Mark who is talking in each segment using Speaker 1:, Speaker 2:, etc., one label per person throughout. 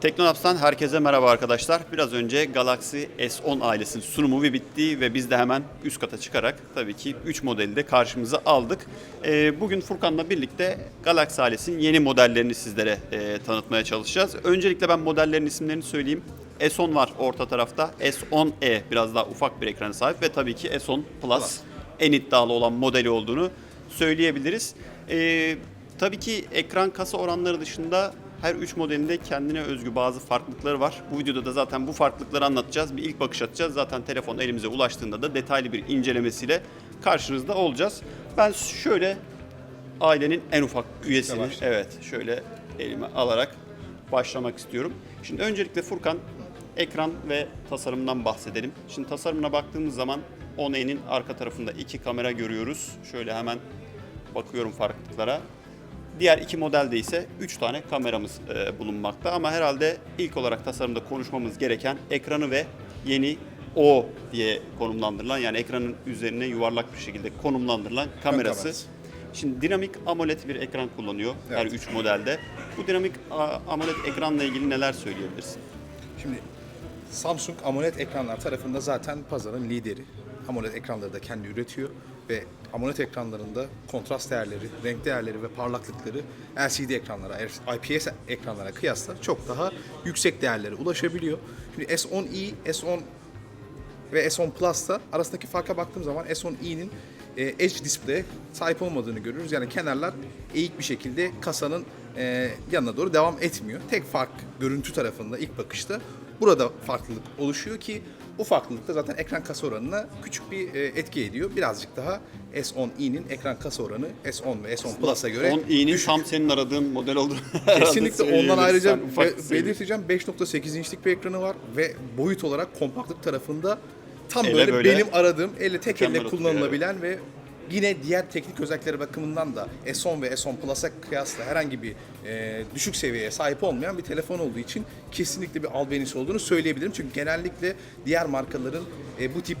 Speaker 1: Teknolabs'tan herkese merhaba arkadaşlar. Biraz önce Galaxy S10 ailesinin sunumu ve bitti ve biz de hemen üst kata çıkarak tabii ki 3 modeli de karşımıza aldık. Ee, bugün Furkan'la birlikte Galaxy ailesinin yeni modellerini sizlere e, tanıtmaya çalışacağız. Öncelikle ben modellerin isimlerini söyleyeyim. S10 var orta tarafta. S10e biraz daha ufak bir ekrana sahip ve tabii ki S10 Plus en iddialı olan modeli olduğunu söyleyebiliriz. Ee, tabii ki ekran kasa oranları dışında her üç modelinde kendine özgü bazı farklılıkları var. Bu videoda da zaten bu farklılıkları anlatacağız. Bir ilk bakış atacağız. Zaten telefon elimize ulaştığında da detaylı bir incelemesiyle karşınızda olacağız. Ben şöyle ailenin en ufak üyesini evet şöyle elime alarak başlamak istiyorum. Şimdi öncelikle Furkan ekran ve tasarımdan bahsedelim. Şimdi tasarımına baktığımız zaman 10E'nin arka tarafında iki kamera görüyoruz. Şöyle hemen bakıyorum farklılıklara. Diğer iki modelde ise 3 tane kameramız e, bulunmakta ama herhalde ilk olarak tasarımda konuşmamız gereken ekranı ve yeni O diye konumlandırılan yani ekranın üzerine yuvarlak bir şekilde konumlandırılan kamerası.
Speaker 2: kamerası.
Speaker 1: Şimdi dinamik AMOLED bir ekran kullanıyor her
Speaker 2: Evet.
Speaker 1: 3 modelde. Bu dinamik AMOLED ekranla ilgili neler söyleyebilirsin?
Speaker 2: Şimdi Samsung AMOLED ekranlar tarafında zaten pazarın lideri. AMOLED ekranları da kendi üretiyor ve AMOLED ekranlarında kontrast değerleri, renk değerleri ve parlaklıkları LCD ekranlara, IPS ekranlara kıyasla çok daha yüksek değerlere ulaşabiliyor. Şimdi S10i, S10 ve S10 Plus'ta arasındaki farka baktığım zaman S10i'nin e, Edge Display'e sahip olmadığını görüyoruz. Yani kenarlar eğik bir şekilde kasanın e, yanına doğru devam etmiyor. Tek fark görüntü tarafında ilk bakışta burada farklılık oluşuyor ki o farklılık da zaten ekran kasa oranına küçük bir e, etki ediyor. Birazcık daha S10i'nin ekran kasa oranı S10 ve S10 Plus'a göre
Speaker 1: 10i'nin tam senin aradığın model olduğunu
Speaker 2: Kesinlikle ondan ayrıca be- belirteceğim 5.8 inçlik bir ekranı var ve boyut olarak kompaktlık tarafında tam böyle,
Speaker 1: böyle
Speaker 2: benim aradığım elle tek elle kullanılabilen ve yine diğer teknik özellikleri bakımından da S10 ve S10 Plus'a kıyasla herhangi bir e, düşük seviyeye sahip olmayan bir telefon olduğu için kesinlikle bir albenisi olduğunu söyleyebilirim. Çünkü genellikle diğer markaların e, bu tip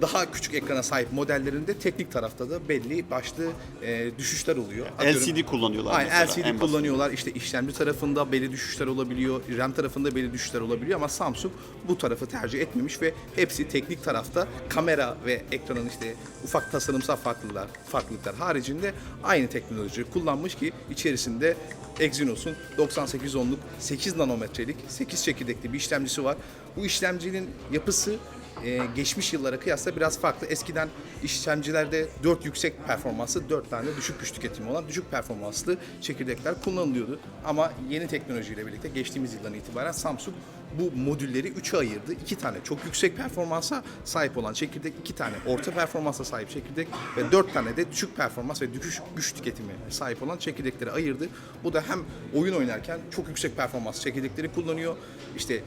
Speaker 2: daha küçük ekrana sahip modellerinde teknik tarafta da belli başlı e, düşüşler oluyor. Atıyorum-
Speaker 1: LCD kullanıyorlar
Speaker 2: Aynen
Speaker 1: mesela,
Speaker 2: LCD kullanıyorlar. İşte işlemci tarafında belli düşüşler olabiliyor. RAM tarafında belli düşüşler olabiliyor ama Samsung bu tarafı tercih etmemiş ve hepsi teknik tarafta kamera ve ekranın işte ufak tasarımsal farklılıklar, farklılıklar haricinde aynı teknolojiyi kullanmış ki içerisinde Exynos'un 9810'luk 8 nanometrelik 8 çekirdekli bir işlemcisi var. Bu işlemcinin yapısı e, geçmiş yıllara kıyasla biraz farklı. Eskiden işlemcilerde 4 yüksek performanslı, 4 tane düşük güç tüketimi olan düşük performanslı çekirdekler kullanılıyordu. Ama yeni teknolojiyle birlikte geçtiğimiz yıldan itibaren Samsung bu modülleri 3'e ayırdı. 2 tane çok yüksek performansa sahip olan çekirdek, 2 tane orta performansa sahip çekirdek ve 4 tane de düşük performans ve düşük güç tüketimi sahip olan çekirdekleri ayırdı. Bu da hem oyun oynarken çok yüksek performans çekirdekleri kullanıyor. İşte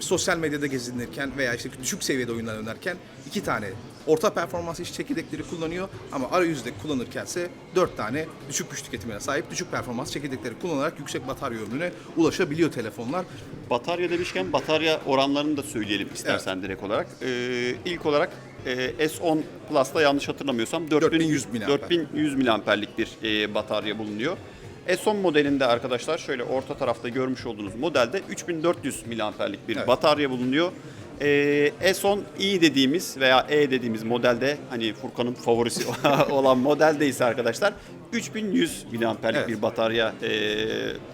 Speaker 2: sosyal medyada gezinirken veya işte düşük seviyede oyunlar oynarken iki tane orta performans iş çekirdekleri kullanıyor ama arayüzde kullanırkense dört tane düşük güç tüketimine sahip düşük performans çekirdekleri kullanarak yüksek batarya ömrüne ulaşabiliyor telefonlar.
Speaker 1: Batarya demişken batarya oranlarını da söyleyelim istersen direkt olarak. Ee, ilk olarak e, S10 Plus'ta yanlış hatırlamıyorsam
Speaker 2: 4100 miliamper.
Speaker 1: 4100 miliamperlik bir e, batarya bulunuyor. S10 modelinde arkadaşlar şöyle orta tarafta görmüş olduğunuz modelde 3400 miliamperlik bir
Speaker 2: Evet.
Speaker 1: batarya bulunuyor. Ee, S10i dediğimiz veya E dediğimiz modelde hani Furkan'ın favorisi olan modelde ise arkadaşlar 3100 miliamperlik
Speaker 2: Evet.
Speaker 1: bir batarya e,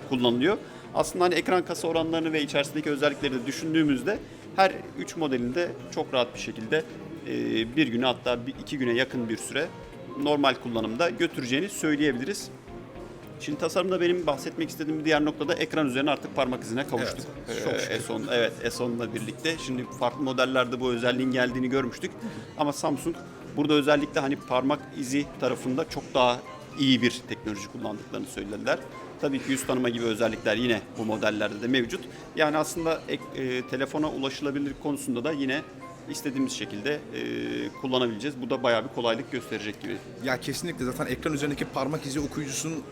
Speaker 1: kullanılıyor. Aslında hani ekran kasa oranlarını ve içerisindeki özellikleri de düşündüğümüzde her 3 modelinde çok rahat bir şekilde e, bir güne hatta bir, iki güne yakın bir süre normal kullanımda götüreceğini söyleyebiliriz. Şimdi tasarımda benim bahsetmek istediğim bir diğer noktada ekran üzerine artık parmak izine kavuştuk.
Speaker 2: Evet,
Speaker 1: Ee,
Speaker 2: çok
Speaker 1: S10 evet S10'la birlikte. Şimdi farklı modellerde bu özelliğin geldiğini görmüştük. Ama Samsung burada özellikle hani parmak izi tarafında çok daha iyi bir teknoloji kullandıklarını söylediler. Tabii ki yüz tanıma gibi özellikler yine bu modellerde de mevcut. Yani aslında ek- e, telefona ulaşılabilirlik konusunda da yine istediğimiz şekilde e, kullanabileceğiz. Bu da bayağı bir kolaylık gösterecek gibi.
Speaker 2: Ya kesinlikle zaten ekran üzerindeki parmak izi okuyucusunun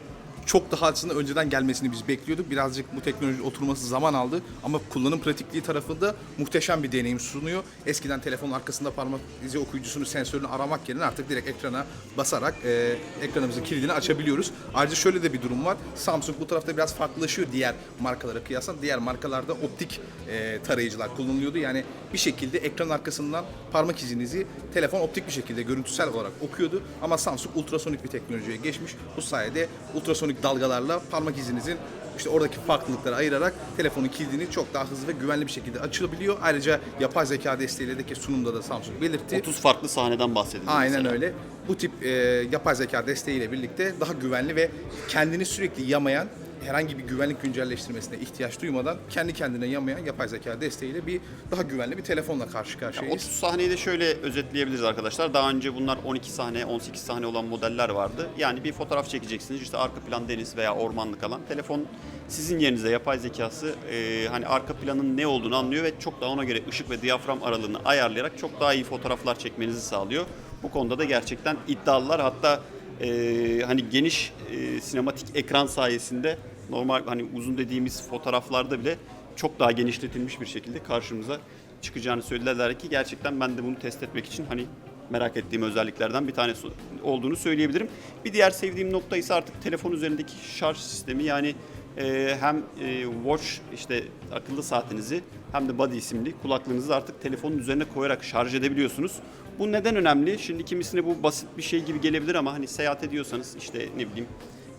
Speaker 2: çok daha aslında önceden gelmesini biz bekliyorduk. Birazcık bu teknoloji oturması zaman aldı ama kullanım pratikliği tarafında muhteşem bir deneyim sunuyor. Eskiden telefonun arkasında parmak izi okuyucusunu, sensörünü aramak yerine artık direkt ekrana basarak e, ekranımızın kilidini açabiliyoruz. Ayrıca şöyle de bir durum var. Samsung bu tarafta biraz farklılaşıyor diğer markalara kıyasla. Diğer markalarda optik e, tarayıcılar kullanılıyordu. Yani bir şekilde ekran arkasından parmak izinizi telefon optik bir şekilde görüntüsel olarak okuyordu. Ama Samsung ultrasonik bir teknolojiye geçmiş. Bu sayede ultrasonik dalgalarla parmak izinizin işte oradaki farklılıkları ayırarak telefonun kilidini çok daha hızlı ve güvenli bir şekilde açılabiliyor. Ayrıca yapay zeka desteğiyle de ki sunumda da Samsung belirtti.
Speaker 1: 30 farklı sahneden bahsedildi.
Speaker 2: Aynen
Speaker 1: mesela.
Speaker 2: öyle. Bu tip e, yapay zeka desteğiyle birlikte daha güvenli ve kendini sürekli yamayan herhangi bir güvenlik güncelleştirmesine ihtiyaç duymadan kendi kendine yamayan yapay zeka desteğiyle bir daha güvenli bir telefonla karşı karşıyayız.
Speaker 1: 30 sahneyi de şöyle özetleyebiliriz arkadaşlar. Daha önce bunlar 12 sahne, 18 sahne olan modeller vardı. Yani bir fotoğraf çekeceksiniz. İşte arka plan deniz veya ormanlık alan. Telefon sizin yerinize yapay zekası e, hani arka planın ne olduğunu anlıyor ve çok daha ona göre ışık ve diyafram aralığını ayarlayarak çok daha iyi fotoğraflar çekmenizi sağlıyor. Bu konuda da gerçekten iddialılar. Hatta e, hani geniş e, sinematik ekran sayesinde normal hani uzun dediğimiz fotoğraflarda bile çok daha genişletilmiş bir şekilde karşımıza çıkacağını söylediler ki gerçekten ben de bunu test etmek için hani merak ettiğim özelliklerden bir tanesi olduğunu söyleyebilirim. Bir diğer sevdiğim nokta ise artık telefon üzerindeki şarj sistemi yani e, hem e, watch işte akıllı saatinizi hem de body isimli kulaklığınızı artık telefonun üzerine koyarak şarj edebiliyorsunuz. Bu neden önemli? Şimdi kimisine bu basit bir şey gibi gelebilir ama hani seyahat ediyorsanız işte ne bileyim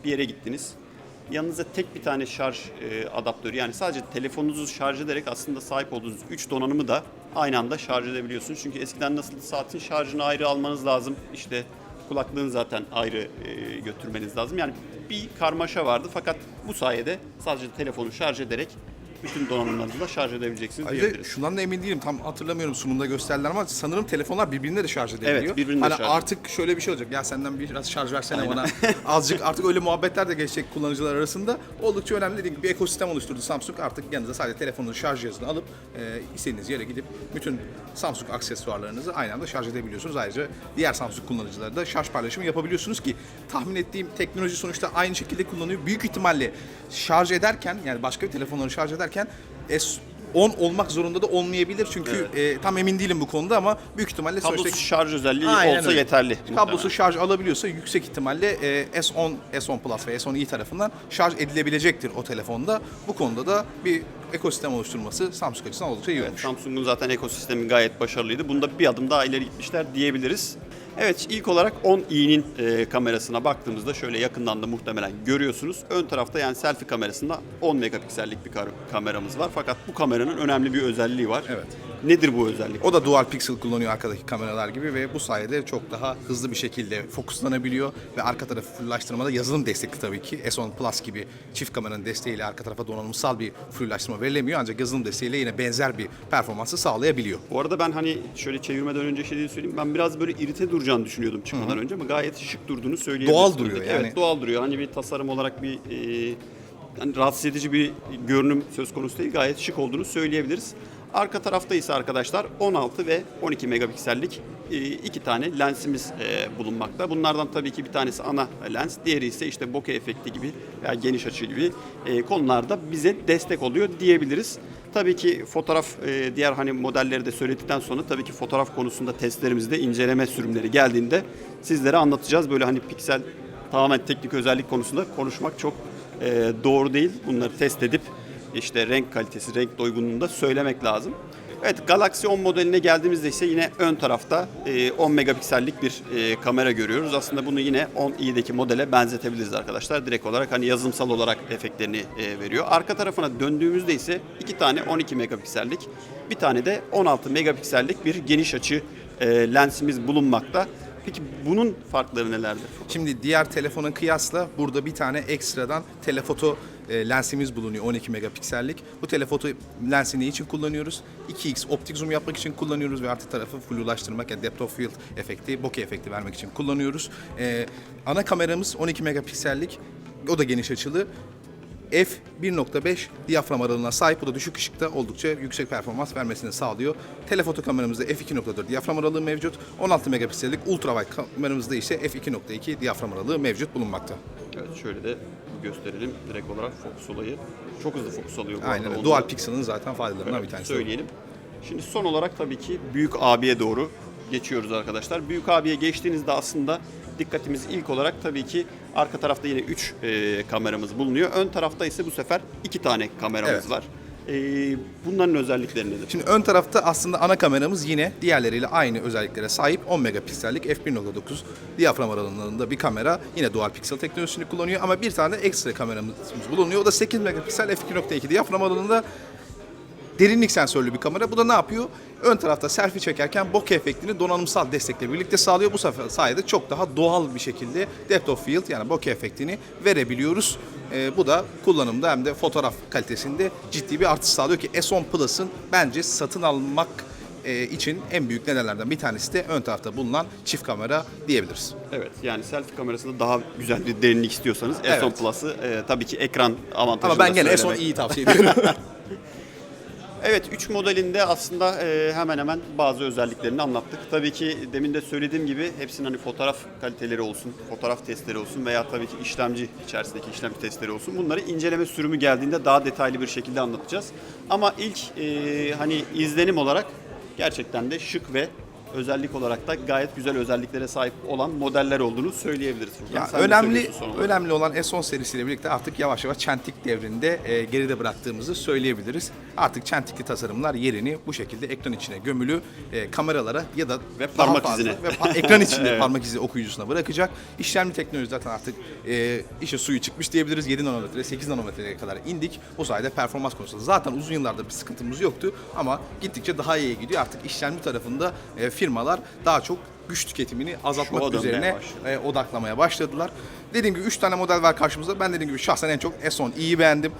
Speaker 1: bir yere gittiniz yanınıza tek bir tane şarj e, adaptörü yani sadece telefonunuzu şarj ederek aslında sahip olduğunuz 3 donanımı da aynı anda şarj edebiliyorsunuz. Çünkü eskiden nasıl saatin şarjını ayrı almanız lazım. İşte kulaklığın zaten ayrı e, götürmeniz lazım. Yani bir karmaşa vardı fakat bu sayede sadece telefonu şarj ederek bütün donanımlarınızı da şarj edebileceksiniz
Speaker 2: Ayrıca
Speaker 1: diyebiliriz.
Speaker 2: şundan da emin değilim tam hatırlamıyorum sunumda gösterdiler ama sanırım telefonlar birbirine de şarj edebiliyor.
Speaker 1: Evet, birbirine
Speaker 2: hani
Speaker 1: şarj.
Speaker 2: artık şöyle bir şey olacak. Ya senden biraz şarj versene bana. Azıcık artık öyle muhabbetler de geçecek kullanıcılar arasında. Oldukça önemli dediğim gibi bir ekosistem oluşturdu Samsung. Artık yanınıza sadece telefonun şarj cihazını alıp e, istediğiniz yere gidip bütün Samsung aksesuarlarınızı aynı anda şarj edebiliyorsunuz. Ayrıca diğer Samsung kullanıcıları da şarj paylaşımı yapabiliyorsunuz ki tahmin ettiğim teknoloji sonuçta aynı şekilde kullanıyor. Büyük ihtimalle şarj ederken yani başka bir telefonları şarj ederken S10 olmak zorunda da olmayabilir. Çünkü e, tam emin değilim bu konuda ama büyük ihtimalle
Speaker 1: Kablosuz
Speaker 2: sonuçta
Speaker 1: şarj özelliği
Speaker 2: Aynen
Speaker 1: olsa
Speaker 2: öyle.
Speaker 1: yeterli.
Speaker 2: Kablosuz şarj alabiliyorsa yüksek ihtimalle e, S10, S10 Plus ve S10i tarafından şarj edilebilecektir o telefonda. Bu konuda da bir ekosistem oluşturması Samsung açısından oldukça iyi olmuş.
Speaker 1: Samsung'un zaten ekosistemi gayet başarılıydı. Bunda bir adım daha ileri gitmişler diyebiliriz. Evet ilk olarak 10i'nin e, kamerasına baktığımızda şöyle yakından da muhtemelen görüyorsunuz. Ön tarafta yani selfie kamerasında 10 megapiksellik bir kameramız var. Fakat bu kameranın önemli bir özelliği var.
Speaker 2: Evet.
Speaker 1: Nedir bu özellik?
Speaker 2: O da dual pixel kullanıyor arkadaki kameralar gibi ve bu sayede çok daha hızlı bir şekilde fokuslanabiliyor ve arka tarafı fulllaştırmada yazılım destekli tabii ki. S10 Plus gibi çift kameranın desteğiyle arka tarafa donanımsal bir fulllaştırma verilemiyor ancak yazılım desteğiyle yine benzer bir performansı sağlayabiliyor.
Speaker 1: Bu arada ben hani şöyle çevirmeden önce şey söyleyeyim. Ben biraz böyle irite duracağını düşünüyordum çıkmadan önce ama gayet şık durduğunu söyleyebiliriz.
Speaker 2: Doğal duruyor
Speaker 1: Evet,
Speaker 2: yani.
Speaker 1: doğal duruyor. Hani bir tasarım olarak bir e, hani rahatsız edici bir görünüm söz konusu değil. Gayet şık olduğunu söyleyebiliriz. Arka tarafta ise arkadaşlar 16 ve 12 megapiksellik e, iki tane lensimiz e, bulunmakta. Bunlardan tabii ki bir tanesi ana lens, diğeri ise işte bokeh efekti gibi veya geniş açı gibi e, konularda bize destek oluyor diyebiliriz. Tabii ki fotoğraf diğer hani modelleri de söyledikten sonra tabii ki fotoğraf konusunda testlerimizde inceleme sürümleri geldiğinde sizlere anlatacağız. Böyle hani piksel tamamen teknik özellik konusunda konuşmak çok doğru değil. Bunları test edip işte renk kalitesi, renk doygunluğunu da söylemek lazım. Evet Galaxy 10 modeline geldiğimizde ise yine ön tarafta e, 10 megapiksellik bir e, kamera görüyoruz. Aslında bunu yine 10i'deki modele benzetebiliriz arkadaşlar. Direkt olarak hani yazılımsal olarak efektlerini e, veriyor. Arka tarafına döndüğümüzde ise iki tane 12 megapiksellik, bir tane de 16 megapiksellik bir geniş açı e, lensimiz bulunmakta. Peki bunun farkları nelerdir?
Speaker 2: Şimdi diğer telefona kıyasla burada bir tane ekstradan telefoto e, lensimiz bulunuyor 12 megapiksellik. Bu telefoto lensi ne için kullanıyoruz? 2x optik zoom yapmak için kullanıyoruz ve artı tarafı fullulaştırmak yani depth of field efekti, bokeh efekti vermek için kullanıyoruz. E, ana kameramız 12 megapiksellik. O da geniş açılı. f1.5 diyafram aralığına sahip. Bu da düşük ışıkta oldukça yüksek performans vermesini sağlıyor. Telefoto kameramızda f2.4 diyafram aralığı mevcut. 16 megapiksellik ultrawide kameramızda ise f2.2 diyafram aralığı mevcut bulunmakta.
Speaker 1: Evet şöyle de gösterelim direkt olarak fokus olayı. Çok hızlı fokus alıyor bu
Speaker 2: Aynen
Speaker 1: arada.
Speaker 2: Dual Pixel'ın zaten faydalarından bir tanesi.
Speaker 1: Söyleyelim. Şimdi son olarak tabii ki Büyük abiye doğru geçiyoruz arkadaşlar. Büyük abiye geçtiğinizde aslında dikkatimiz ilk olarak tabii ki arka tarafta yine 3 kameramız bulunuyor. Ön tarafta ise bu sefer 2 tane kameramız
Speaker 2: Evet.
Speaker 1: var. E, bunların özellikleri nedir?
Speaker 2: Şimdi ön tarafta aslında ana kameramız yine diğerleriyle aynı özelliklere sahip 10 megapiksellik f1.9 diyafram aralığında bir kamera. Yine dual piksel teknolojisini kullanıyor ama bir tane ekstra kameramız bulunuyor. O da 8 megapiksel f2.2 diyafram aralığında derinlik sensörlü bir kamera. Bu da ne yapıyor? Ön tarafta selfie çekerken bokeh efektini donanımsal destekle birlikte sağlıyor. Bu sefer sayede çok daha doğal bir şekilde depth of field yani bokeh efektini verebiliyoruz. Ee, bu da kullanımda hem de fotoğraf kalitesinde ciddi bir artış sağlıyor ki S10 Plus'ın bence satın almak e, için en büyük nedenlerden bir tanesi de ön tarafta bulunan çift kamera diyebiliriz.
Speaker 1: Evet yani selfie kamerasında daha güzel bir derinlik istiyorsanız
Speaker 2: Evet.
Speaker 1: S10 Plus'ı e, tabii ki ekran avantajını
Speaker 2: Ama ben gene S10
Speaker 1: söylemek-
Speaker 2: iyi tavsiye ediyorum.
Speaker 1: Evet 3 modelinde aslında e, hemen hemen bazı özelliklerini anlattık. Tabii ki demin de söylediğim gibi hepsinin hani fotoğraf kaliteleri olsun, fotoğraf testleri olsun veya tabii ki işlemci içerisindeki işlemci testleri olsun. Bunları inceleme sürümü geldiğinde daha detaylı bir şekilde anlatacağız. Ama ilk e, hani izlenim olarak gerçekten de şık ve özellik olarak da gayet güzel özelliklere sahip olan modeller olduğunu söyleyebiliriz.
Speaker 2: Ya
Speaker 1: Sen
Speaker 2: önemli önemli olan S10 serisiyle birlikte artık yavaş yavaş çentik devrinde e, geride bıraktığımızı söyleyebiliriz. Artık çentikli tasarımlar yerini bu şekilde ekran içine gömülü e, kameralara ya da
Speaker 1: Ve parmak
Speaker 2: fazla
Speaker 1: izine.
Speaker 2: ve pa- ekran içinde
Speaker 1: Evet.
Speaker 2: parmak izi okuyucusuna bırakacak. İşlemci teknoloji zaten artık e, işe suyu çıkmış diyebiliriz. 7 nanometre, 8 nanometreye kadar indik. Bu sayede performans konusunda zaten uzun yıllardır bir sıkıntımız yoktu ama gittikçe daha iyiye gidiyor. Artık işlemci tarafında e, firmalar daha çok güç tüketimini azaltmak
Speaker 1: Şova
Speaker 2: üzerine e, odaklamaya başladılar. Dediğim gibi 3 tane model var karşımızda. Ben dediğim gibi şahsen en çok S10 iyi beğendim.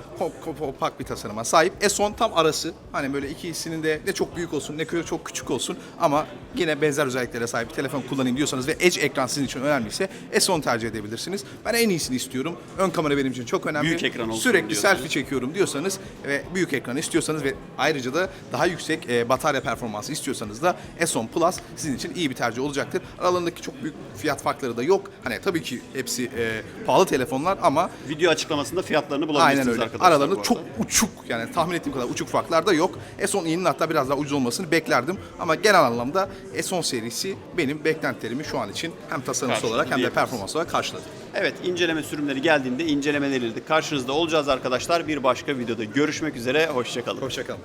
Speaker 2: Opak bir tasarıma sahip. S10 tam arası. Hani böyle ikisinin de ne çok büyük olsun ne çok küçük olsun ama yine benzer özelliklere sahip bir telefon kullanayım diyorsanız ve Edge ekran sizin için önemliyse S10 tercih edebilirsiniz. Ben en iyisini istiyorum. Ön kamera benim için çok önemli.
Speaker 1: Büyük ekran olsun
Speaker 2: Sürekli
Speaker 1: diyorsunuz.
Speaker 2: selfie çekiyorum diyorsanız ve büyük ekran istiyorsanız ve ayrıca da daha yüksek e, batarya performansı istiyorsanız da S10 Plus sizin için iyi bir tercih olacaktır. Aralarındaki çok büyük fiyat farkları da yok. Hani tabii ki hepsi e, pahalı telefonlar ama
Speaker 1: Video açıklamasında fiyatlarını bulabilirsiniz
Speaker 2: aynen öyle.
Speaker 1: arkadaşlar.
Speaker 2: Aralarında çok uçuk yani tahmin ettiğim kadar uçuk farklar da yok. S10i'nin hatta biraz daha ucuz olmasını beklerdim ama genel anlamda S10 serisi benim beklentilerimi şu an için hem tasarımsal olarak hem de performans olarak karşıladı.
Speaker 1: Evet inceleme sürümleri geldiğinde incelemeleriyle karşınızda olacağız arkadaşlar. Bir başka videoda görüşmek üzere. Hoşçakalın.
Speaker 2: Hoşçakalın.